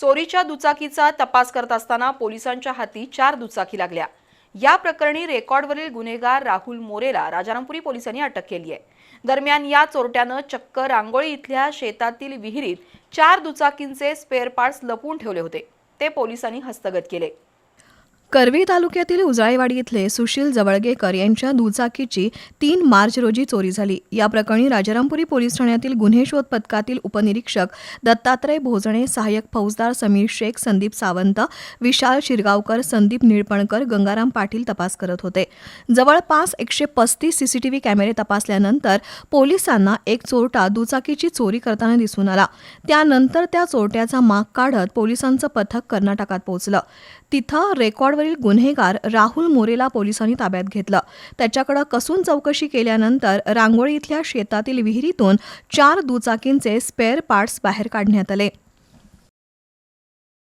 चोरीच्या दुचाकीचा तपास करत असताना पोलिसांच्या हाती चार दुचाकी लागल्या. या प्रकरणी रेकॉर्डवरील गुन्हेगार राहुल मोरेला राजारामपुरी पोलिसांनी अटक केली आहे. दरम्यान या चोरट्यानं चक्क रांगोळी इथल्या शेतातील विहिरीत चार दुचाकींचे स्पेअर पार्ट्स लपवून ठेवले होते. ते पोलिसांनी हस्तगत केले. करवी तालुक्यातील उजाळेवाडी इथले सुशील जवळगेकर यांच्या दुचाकीची तीन मार्च रोजी चोरी झाली. या प्रकरणी राजारामपुरी पोलीस ठाण्यातील गुन्हे शोध पथकातील उपनिरीक्षक दत्तात्रय भोजणे सहाय्यक फौजदार समीर शेख संदीप सावंत विशाल शिरगावकर संदीप निळपणकर गंगाराम पाटील तपास करत होते. जवळपास एकशे पस्तीस सीसीटीव्ही कॅमेरे तपासल्यानंतर पोलिसांना एक चोरटा दुचाकीची चोरी करताना दिसून आला. त्यानंतर त्या चोरट्याचा माग काढत पोलिसांचं पथक कर्नाटकात पोहोचलं. तिथं रेकॉर्ड रेकॉर्डवरील गुन्हेगार राहुल मोरेला पोलिसांनी ताब्यात घेतलं. त्याच्याकडे कसून चौकशी केल्यानंतर रांगोळी इथल्या शेतातील विहिरीतून चार दुचाकींचे स्पेअर पार्ट्स बाहेर काढण्यात आले.